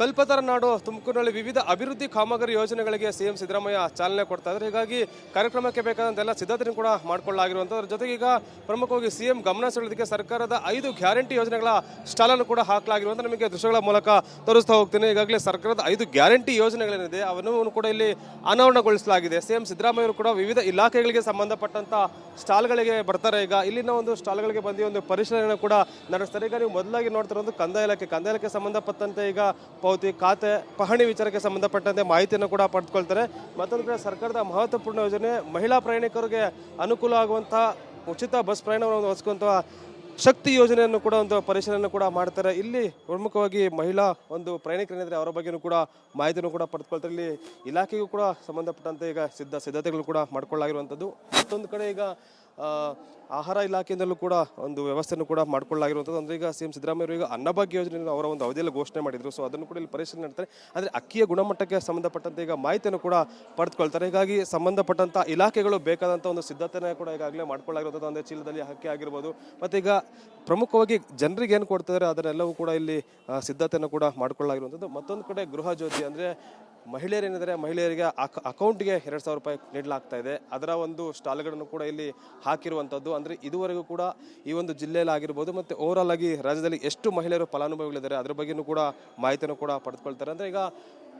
ಕಲ್ಪತರ ನಾಡು ತುಮಕೂರಿನಲ್ಲಿ ವಿವಿಧ ಅಭಿವೃದ್ಧಿ ಕಾಮಗಾರಿ ಯೋಜನೆಗಳಿಗೆ ಸಿಎಂ ಸಿದ್ದರಾಮಯ್ಯ ಚಾಲನೆ ಕೊಡ್ತಾ ಇದ್ದಾರೆ. ಹೀಗಾಗಿ ಕಾರ್ಯಕ್ರಮಕ್ಕೆ ಬೇಕಾದಂತೆಲ್ಲ ಸಿದ್ಧತೆ ಕೂಡ ಮಾಡಿಕೊಳ್ಳಲಾಗಿರುವಂಥದ್ರ ಜೊತೆಗೆ ಈಗ ಪ್ರಮುಖವಾಗಿ ಸಿಎಂ ಗಮನ ಸೆಳೆದಕ್ಕೆ ಸರ್ಕಾರದ ಐದು ಗ್ಯಾರಂಟಿ ಯೋಜನೆಗಳ ಸ್ಟಾಲನ್ನು ಕೂಡ ಹಾಕಲಾಗಿರುವಂಥ ನಮಗೆ ದೃಶ್ಯಗಳ ಮೂಲಕ ತೋರಿಸ್ತಾ ಹೋಗ್ತೀನಿ. ಈಗಾಗಲೇ ಸರ್ಕಾರದ ಐದು ಗ್ಯಾರಂಟಿ ಯೋಜನೆಗಳೇನಿದೆ, ಅವನ್ನು ಕೂಡ ಇಲ್ಲಿ ಅನಾವರಣಗೊಳಿಸಲಾಗಿದೆ. ಸಿಎಂ ಸಿದ್ದರಾಮಯ್ಯರು ಕೂಡ ವಿವಿಧ ಇಲಾಖೆಗಳಿಗೆ ಸಂಬಂಧಪಟ್ಟಂಥ ಸ್ಟಾಲ್ಗಳಿಗೆ ಬರ್ತಾರೆ. ಈಗ ಇಲ್ಲಿನ ಒಂದು ಸ್ಟಾಲ್ಗಳಿಗೆ ಬಂದು ಒಂದು ಪರಿಶೀಲನೆ ಕೂಡ ನಡೆಸ್ತಾರೆ. ಈಗ ನೀವು ಮೊದಲಾಗಿ ನೋಡ್ತಿರೋದು ಕಂದಾಯ ಇಲಾಖೆ. ಕಂದಾಯ ಇಲಾಖೆ ಸಂಬಂಧಪಟ್ಟಂತೆ ಈಗ ಪಾವತಿ ಖಾತೆ ಪಹಣಿ ವಿಚಾರಕ್ಕೆ ಸಂಬಂಧಪಟ್ಟಂತೆ ಮಾಹಿತಿಯನ್ನು ಕೂಡ ಪಡೆದುಕೊಳ್ತಾರೆ. ಮತ್ತೊಂದು ಕಡೆ ಸರ್ಕಾರದ ಮಹತ್ವಪೂರ್ಣ ಯೋಜನೆ, ಮಹಿಳಾ ಪ್ರಯಾಣಿಕರಿಗೆ ಅನುಕೂಲ ಆಗುವಂತಹ ಉಚಿತ ಬಸ್ ಪ್ರಯಾಣವನ್ನು ಒದಗಿಸುವಂತಹ ಶಕ್ತಿ ಯೋಜನೆಯನ್ನು ಕೂಡ ಒಂದು ಪರಿಶೀಲನೆ ಕೂಡ ಮಾಡ್ತಾರೆ. ಇಲ್ಲಿ ಪ್ರಮುಖವಾಗಿ ಮಹಿಳಾ ಒಂದು ಪ್ರಯಾಣಿಕರೇನಿದ್ರೆ ಅವರ ಬಗ್ಗೆನೂ ಕೂಡ ಮಾಹಿತಿಯನ್ನು ಕೂಡ ಪಡೆದುಕೊಳ್ತಾರೆ. ಇಲ್ಲಿ ಇಲಾಖೆಗೂ ಕೂಡ ಸಂಬಂಧಪಟ್ಟಂತೆ ಈಗ ಸಿದ್ಧ ಸಿದ್ಧತೆಗಳು ಕೂಡ ಮಾಡ್ಕೊಳ್ಳಾಗಿರುವಂಥದ್ದು ಮತ್ತೊಂದು ಕಡೆ ಈಗ ಆಹಾರ ಇಲಾಖೆಯಿಂದಲೂ ಕೂಡ ಒಂದು ವ್ಯವಸ್ಥೆಯನ್ನು ಕೂಡ ಮಾಡಿಕೊಳ್ಳಲಾಗಿರುವಂಥದ್ದು. ಅಂದರೆ ಈಗ ಸಿ ಎಂ ಸಿದ್ದರಾಮಯ್ಯ ಈಗ ಅನ್ನಭಾಗ್ಯ ಯೋಜನೆಯನ್ನು ಅವರ ಒಂದು ಅವಧಿಯಲ್ಲಿ ಘೋಷಣೆ ಮಾಡಿದ್ರು. ಸೊ ಅದನ್ನು ಕೂಡ ಇಲ್ಲಿ ಪರಿಶೀಲನೆ ಮಾಡ್ತಾರೆ ಆದರೆ ಅಕ್ಕಿಯ ಗುಣಮಟ್ಟಕ್ಕೆ ಸಂಬಂಧಪಟ್ಟಂತೆ ಈಗ ಮಾಹಿತಿಯನ್ನು ಕೂಡ ಪಡೆದುಕೊಳ್ತಾರೆ. ಹೀಗಾಗಿ ಸಂಬಂಧಪಟ್ಟಂಥ ಇಲಾಖೆಗಳು ಬೇಕಾದಂಥ ಒಂದು ಸಿದ್ಧತೆಯನ್ನು ಕೂಡ ಈಗಾಗಲೇ ಮಾಡ್ಕೊಳ್ಳಾಗಿರುವಂಥದ್ದು ಅಂದರೆ ಚೀಲದಲ್ಲಿ ಅಕ್ಕಿ ಆಗಿರ್ಬೋದು. ಮತ್ತು ಈಗ ಪ್ರಮುಖವಾಗಿ ಜನರಿಗೆ ಏನು ಕೊಡ್ತಿದ್ದಾರೆ ಅದನ್ನೆಲ್ಲವೂ ಕೂಡ ಇಲ್ಲಿ ಸಿದ್ಧತೆಯನ್ನು ಕೂಡ ಮಾಡಿಕೊಳ್ಳಾಗಿರುವಂಥದ್ದು ಮತ್ತೊಂದು ಕಡೆ ಗೃಹ ಜ್ಯೋತಿ. ಅಂದರೆ ಮಹಿಳೆಯರೇನಿದ್ದಾರೆ, ಮಹಿಳೆಯರಿಗೆ ಅಕ, ಅಕೌಂಟ್ಗೆ ಎರಡು ಸಾವಿರ ರೂಪಾಯಿ ನೀಡಲಾಗ್ತಾ ಇದೆ. ಅದರ ಒಂದು ಸ್ಟಾಲ್ಗಳನ್ನು ಕೂಡ ಇಲ್ಲಿ ಹಾಕಿರುವಂಥದ್ದು. ಅಂದರೆ ಇದುವರೆಗೂ ಕೂಡ ಈ ಒಂದು ಜಿಲ್ಲೆಯಲ್ಲಿ ಆಗಿರ್ಬೋದು, ಮತ್ತು ಓವರಾಲ್ ಆಗಿ ರಾಜ್ಯದಲ್ಲಿ ಎಷ್ಟು ಮಹಿಳೆಯರು ಫಲಾನುಭವಿಗಳಿದ್ದಾರೆ, ಅದರ ಬಗ್ಗೆಯೂ ಕೂಡ ಮಾಹಿತಿಯನ್ನು ಕೂಡ ಪಡೆದುಕೊಳ್ತಾರೆ. ಅಂದರೆ ಈಗ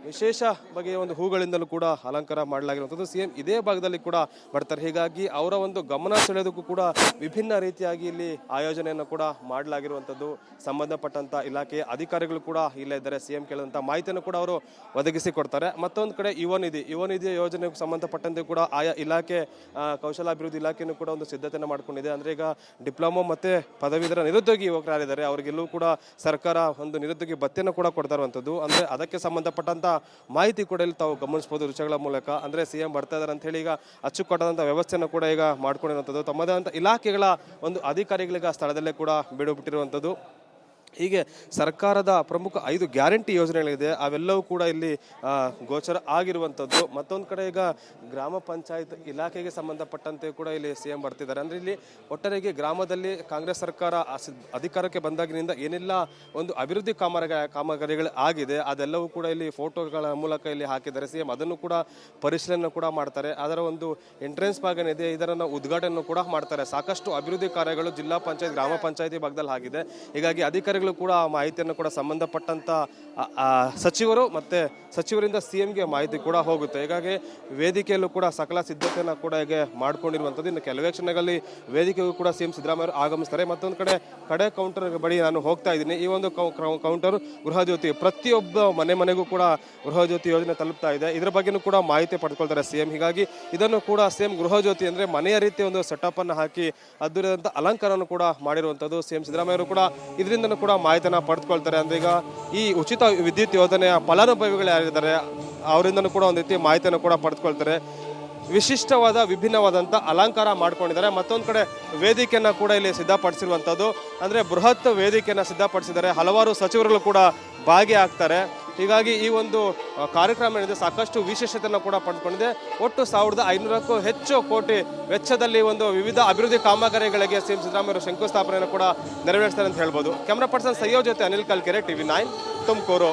ವಿಶೇಷ ಬಗೆಯ ಒಂದು ಹೂಗಳಿಂದಲೂ ಕೂಡ ಅಲಂಕಾರ ಮಾಡಲಾಗಿರುವಂಥದ್ದು. ಸಿ ಎಂ ಇದೇ ಭಾಗದಲ್ಲಿ ಕೂಡ ಬರ್ತಾರೆ. ಹೀಗಾಗಿ ಅವರ ಒಂದು ಗಮನ ಸೆಳೆಯೋದಕ್ಕೂ ಕೂಡ ವಿಭಿನ್ನ ರೀತಿಯಾಗಿ ಇಲ್ಲಿ ಆಯೋಜನೆಯನ್ನು ಕೂಡ ಮಾಡಲಾಗಿರುವಂಥದ್ದು. ಸಂಬಂಧಪಟ್ಟಂಥ ಇಲಾಖೆಯ ಅಧಿಕಾರಿಗಳು ಕೂಡ ಇಲ್ಲೇ ಇದ್ದಾರೆ. ಸಿ ಎಂ ಕೇಳಿದಂಥ ಮಾಹಿತಿಯನ್ನು ಕೂಡ ಅವರು ಒದಗಿಸಿ ಕೊಡ್ತಾರೆ. ಮತ್ತೊಂದು ಕಡೆ ಯುವ ನಿಧಿ, ಯುವ ನಿಧಿಯ ಯೋಜನೆಗೆ ಸಂಬಂಧಪಟ್ಟಂತೆ ಕೂಡ ಆಯಾ ಇಲಾಖೆ ಕೌಶಲಾಭಿವೃದ್ಧಿ ಇಲಾಖೆಯನ್ನು ಕೂಡ ಒಂದು ಸಿದ್ಧತೆಯನ್ನು ಮಾಡ್ಕೊಂಡಿದೆ. ಅಂದರೆ ಈಗ ಡಿಪ್ಲೊಮೊ ಮತ್ತು ಪದವೀಧರ ನಿರುದ್ಯೋಗಿ ಯುವಕರಾರಿದ್ದಾರೆ. ಅವರಿಗೆಲ್ಲೂ ಕೂಡ ಸರ್ಕಾರ ಒಂದು ನಿರುದ್ಯೋಗಿ ಭತ್ಯೆಯನ್ನು ಕೂಡ ಕೊಡ್ತಾ ಇರುವಂಥದ್ದು. ಅಂದರೆ ಅದಕ್ಕೆ ಸಂಬಂಧಪಟ್ಟಂತ ಮಾಹಿತಿ ಕೂಡ ಇಲ್ಲಿ ತಾವು ಗಮನಿಸಬಹುದು ರುಚಿಗಳ ಮೂಲಕ. ಅಂದರೆ ಸಿ ಎಂ ಬರ್ತಾ ಇದ್ದಾರೆ ಅಂತ ಹೇಳಿ ಈಗ ಅಚ್ಚುಕಟ್ಟಾದಂಥ ವ್ಯವಸ್ಥೆಯನ್ನು ಕೂಡ ಈಗ ಮಾಡ್ಕೊಂಡಿರುವಂಥದ್ದು ತಮ್ಮದೇ ಆದಂಥ ಇಲಾಖೆಗಳ ಒಂದು ಅಧಿಕಾರಿಗಳಿಗೆ ಸ್ಥಳದಲ್ಲೇ ಕೂಡ ಬಿಡು ಬಿಟ್ಟಿರುವಂಥದ್ದು ಹೀಗೆ ಸರ್ಕಾರದ ಪ್ರಮುಖ ಐದು ಗ್ಯಾರಂಟಿ ಯೋಜನೆಗಳಿದೆ. ಅವೆಲ್ಲವೂ ಕೂಡ ಇಲ್ಲಿ ಗೋಚರ ಆಗಿರುವಂಥದ್ದು. ಮತ್ತೊಂದು ಕಡೆ ಈಗ ಗ್ರಾಮ ಪಂಚಾಯತ್ ಇಲಾಖೆಗೆ ಸಂಬಂಧಪಟ್ಟಂತೆ ಕೂಡ ಇಲ್ಲಿ ಸಿ ಎಂ ಬರ್ತಿದ್ದಾರೆ. ಅಂದರೆ ಇಲ್ಲಿ ಒಟ್ಟಾರೆಗೆ ಗ್ರಾಮದಲ್ಲಿ ಕಾಂಗ್ರೆಸ್ ಸರ್ಕಾರ ಅಧಿಕಾರಕ್ಕೆ ಬಂದಾಗಿನಿಂದ ಏನೆಲ್ಲ ಒಂದು ಅಭಿವೃದ್ಧಿ ಕಾಮಗಾರಿ ಕಾಮಗಾರಿಗಳು ಆಗಿದೆ, ಅದೆಲ್ಲವೂ ಕೂಡ ಇಲ್ಲಿ ಫೋಟೋಗಳ ಮೂಲಕ ಇಲ್ಲಿ ಹಾಕಿದ್ದಾರೆ. ಸಿ ಎಂ ಅದನ್ನು ಕೂಡ ಪರಿಶೀಲನೆ ಕೂಡ ಮಾಡ್ತಾರೆ. ಅದರ ಒಂದು ಎಂಟ್ರೆನ್ಸ್ ಭಾಗ ಏನಿದೆ ಇದರನ್ನು ಉದ್ಘಾಟನೆ ಕೂಡ ಮಾಡ್ತಾರೆ. ಸಾಕಷ್ಟು ಅಭಿವೃದ್ಧಿ ಕಾರ್ಯಗಳು ಜಿಲ್ಲಾ ಪಂಚಾಯತ್, ಗ್ರಾಮ ಪಂಚಾಯತಿ ಭಾಗದಲ್ಲಿ ಆಗಿದೆ. ಹೀಗಾಗಿ ಅಧಿಕಾರಿಗಳು ಕೂಡ ಆ ಮಾಹಿತಿಯನ್ನು ಕೂಡ ಆ, ಸಚಿವರು ಮತ್ತೆ ಸಚಿವರಿಂದ ಸಿ ಎಂಗೆ ಮಾಹಿತಿ ಕೂಡ ಹೋಗುತ್ತೆ. ಹೀಗಾಗಿ ವೇದಿಕೆಯಲ್ಲೂ ಕೂಡ ಸಕಲ ಸಿದ್ಧತೆಯನ್ನು ಕೂಡ ಹೇಗೆ ಮಾಡ್ಕೊಂಡಿರುವಂಥದ್ದು. ಇನ್ನು ಕೆಲವೇ ಕ್ಷಣಗಳಲ್ಲಿ ವೇದಿಕೆಗೂ ಕೂಡ ಸಿ ಎಂ ಸಿದ್ದರಾಮಯ್ಯ ಆಗಮಿಸ್ತಾರೆ. ಮತ್ತೊಂದು ಕಡೆ ಕಡೆ ಕೌಂಟರ್ ಬಳಿ ನಾನು ಹೋಗ್ತಾ ಇದ್ದೀನಿ. ಈ ಒಂದು ಕೌಂಟರ್ ಗೃಹಜ್ಯೋತಿ ಪ್ರತಿಯೊಬ್ಬ ಮನೆ ಮನೆಗೂ ಕೂಡ ಗೃಹಜ್ಯೋತಿ ಯೋಜನೆ ತಲುಪ್ತಾ ಇದೆ. ಇದರ ಬಗ್ಗೆನೂ ಕೂಡ ಮಾಹಿತಿ ಪಡ್ಕೊಳ್ತಾರೆ ಸಿ ಎಂ ಹೀಗಾಗಿ ಇದನ್ನು ಕೂಡ ಸಿ ಎಂ ಗೃಹ ಜ್ಯೋತಿ ಅಂದರೆ ಮನೆಯ ರೀತಿಯ ಒಂದು ಸೆಟಪ್ ಅನ್ನು ಹಾಕಿ ಅದ್ದೂರಿಯಾದಂಥ ಅಲಂಕಾರವನ್ನು ಕೂಡ ಮಾಡಿರುವಂಥದ್ದು ಸಿ ಎಂ ಸಿದ್ದರಾಮಯ್ಯರು ಕೂಡ. ಇದರಿಂದ ಮಾಹಿತಿಯನ್ನು ಪಡೆದುಕೊಳ್ತಾರೆ. ಅಂದ್ರೆ ಈಗ ಈ ಉಚಿತ ವಿದ್ಯುತ್ ಯೋಜನೆಯ ಫಲಾನುಭವಿಗಳು ಯಾರಿದ್ದಾರೆ, ಅವರಿಂದನೂ ಕೂಡ ಒಂದು ರೀತಿ ಮಾಹಿತಿಯನ್ನು ಕೂಡ ಪಡೆದುಕೊಳ್ತಾರೆ. ವಿಶಿಷ್ಟವಾದ ವಿಭಿನ್ನವಾದಂಥ ಅಲಂಕಾರ ಮಾಡ್ಕೊಂಡಿದ್ದಾರೆ. ಮತ್ತೊಂದು ಕಡೆ ವೇದಿಕೆಯನ್ನು ಕೂಡ ಇಲ್ಲಿ ಸಿದ್ಧಪಡಿಸಿರುವಂಥದ್ದು ಅಂದರೆ ಬೃಹತ್ ವೇದಿಕೆಯನ್ನು ಸಿದ್ಧಪಡಿಸಿದ್ದಾರೆ. ಹಲವಾರು ಸಚಿವರುಗಳು ಕೂಡ ಭಾಗಿಯಾಗ್ತಾರೆ. ಹೀಗಾಗಿ ಈ ಒಂದು ಕಾರ್ಯಕ್ರಮ ಏನಿದೆ ಸಾಕಷ್ಟು ವಿಶೇಷತೆಯನ್ನು ಕೂಡ ಪಡ್ಕೊಂಡಿದೆ. ಒಟ್ಟು ಸಾವಿರದ ಐನೂರಕ್ಕೂ ಹೆಚ್ಚು ಕೋಟಿ ವೆಚ್ಚದಲ್ಲಿ ಒಂದು ವಿವಿಧ ಅಭಿವೃದ್ಧಿ ಕಾಮಗಾರಿಗಳಿಗೆ ಸಿ ಎಂ ಸಿದ್ದರಾಮಯ್ಯ ಶಂಕುಸ್ಥಾಪನೆಯನ್ನು ಕೂಡ ನೆರವೇರಿಸ್ತಾರೆ ಅಂತ ಹೇಳ್ಬೋದು. ಕ್ಯಾಮ್ರಾ ಪರ್ಸನ್ ಸಯ್ಯೋ ಜೊತೆ ಅನಿಲ್ ಕಲ್ಕೆರೆ, ಟಿವಿ ನೈನ್, ತುಮಕೂರು.